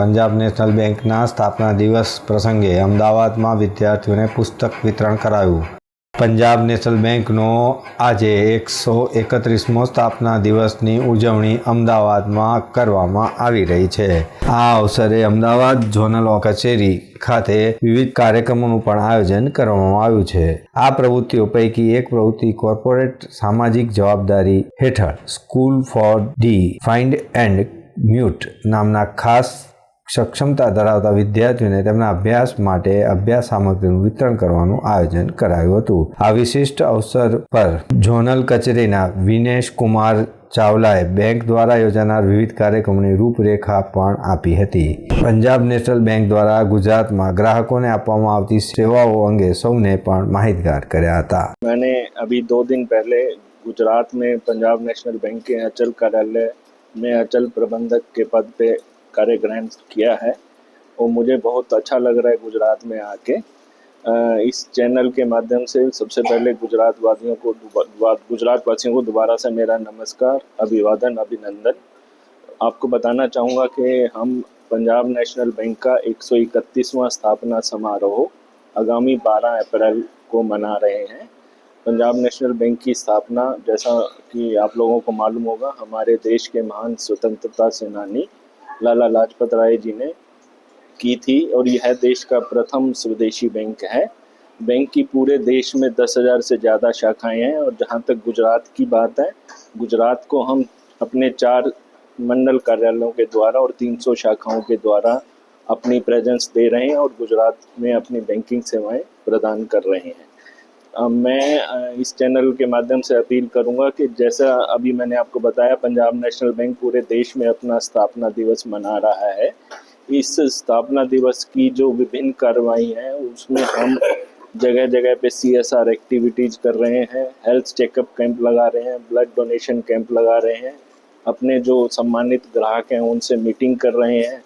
Punjab national બેંકના સ્થાપના દિવસ પ્રસંગે અમદાવાદમાં વિદ્યાર્થીઓને પુસ્તક વિતરણ કરાયું. પંજાબ નેશનલ બેંકનો આજે એકસો એકત્રીસમો સ્થાપના દિવસની ઉજવણી અમદાવાદમાં કરવામાં આવી રહી છે. આ અવસરે અમદાવાદ ઝોનલ કચેરી ખાતે વિવિધ કાર્યક્રમોનું પણ આયોજન કરવામાં આવ્યું છે. આ પ્રવૃત્તિઓ પૈકી એક પ્રવૃત્તિ કોર્પોરેટ સામાજિક જવાબદારી હેઠળ school for the find and mute નામના ખાસ સક્ષમતા ધરાવતા વિદ્યાર્થીઓને તેમના અભ્યાસ માટે અભ્યાસ સામગ્રીનું વિતરણ કરવાનું આયોજન કરાયું હતું આ વિશિષ્ટ અવસર પર ઝોનલ કચેરીના વિનેશ કુમાર ચાવલાએ બેંક દ્વારા યોજાનાર વિવિધ કાર્યક્રમોની રૂપરેખા પણ આપી હતી પંજાબ નેશનલ બેંક દ્વારા ગુજરાતમાં ગ્રાહકોને આપવામાં આવતી સેવાઓ અંગે સૌને પણ માહિતગાર કર્યા હતા मैंने अभी दो दिन पहले गुजरात में पंजाब नेशनल बैंक के अचल कार्यालय में अचल प्रबंधक के पद पे कार्य ग्रहण किया है और मुझे बहुत अच्छा लग रहा है गुजरात में आके। इस चैनल के माध्यम से सबसे पहले गुजरात वासियों को गुजरात वासियों को दोबारा से मेरा नमस्कार, अभिवादन, अभिनंदन। आपको बताना चाहूँगा कि हम पंजाब नेशनल बैंक का एक स्थापना समारोह आगामी 12 अप्रैल को मना रहे हैं। पंजाब नेशनल बैंक की स्थापना, जैसा कि आप लोगों को मालूम होगा, हमारे देश के महान स्वतंत्रता सेनानी लाला लाजपत राय जी ने की थी और यह देश का प्रथम स्वदेशी बैंक है। बैंक की पूरे देश में दस हज़ार से ज़्यादा शाखाएँ हैं और जहाँ तक गुजरात की बात है, गुजरात को हम अपने चार मंडल कार्यालयों के द्वारा और 300 शाखाओं के द्वारा अपनी प्रेजेंस दे रहे हैं और गुजरात में अपनी बैंकिंग सेवाएँ प्रदान कर रहे हैं। मैं इस चैनल के माध्यम से अपील करूँगा कि जैसा अभी मैंने आपको बताया, पंजाब नेशनल बैंक पूरे देश में अपना स्थापना दिवस मना रहा है। इस स्थापना दिवस की जो विभिन्न कार्रवाई हैं, उसमें हम जगह जगह पे सी एस आर एक्टिविटीज़ कर रहे हैं हेल्थ चेकअप कैंप लगा रहे हैं ब्लड डोनेशन कैंप लगा रहे हैं, अपने जो सम्मानित ग्राहक हैं, उनसे मीटिंग कर रहे हैं।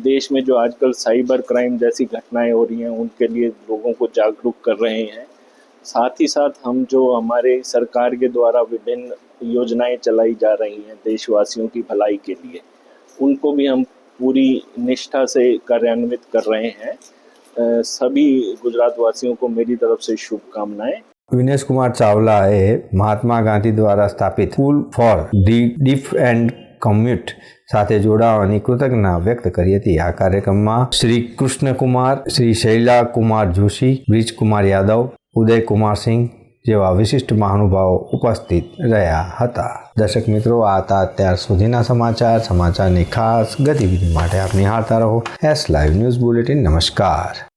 देश में जो आजकल साइबर क्राइम जैसी घटनाएँ हो रही हैं, उनके लिए लोगों को जागरूक कर रहे हैं। साथ ही साथ हम जो हमारे सरकार के द्वारा विभिन्न योजनाएं चलाई जा रही हैं देशवासियों की भलाई के लिए उनको भी हम पूरी निष्ठा से कार्यान्वित कर रहे हैं अ, सभी गुजरात वासियों को मेरी तरफ से शुभकामनाएं વિનેશ કુમાર ચાવલાએ મહાત્મા ગાંધી દ્વારા સ્થાપિત school for the deaf and commute સાથે જોડાવાની કૃતજ્ઞતા વ્યક્ત કરી હતી આ કાર્યક્રમમાં શ્રી કૃષ્ણકુમાર શ્રી શૈલા કુમાર જોશી બ્રિજકુમાર યાદવ ઉદયકુમાર સિંહ જેવા વિશિષ્ટ મહાનુભાવો ઉપસ્થિત રહ્યા હતા. દર્શક મિત્રો, આ હતા અત્યાર સુધીના સમાચાર. સમાચારની ખાસ ગતિવિધિ માટે આપ નિહાળતા રહો. એસ લાઈવ ન્યૂઝ બુલેટિન નમસ્કાર.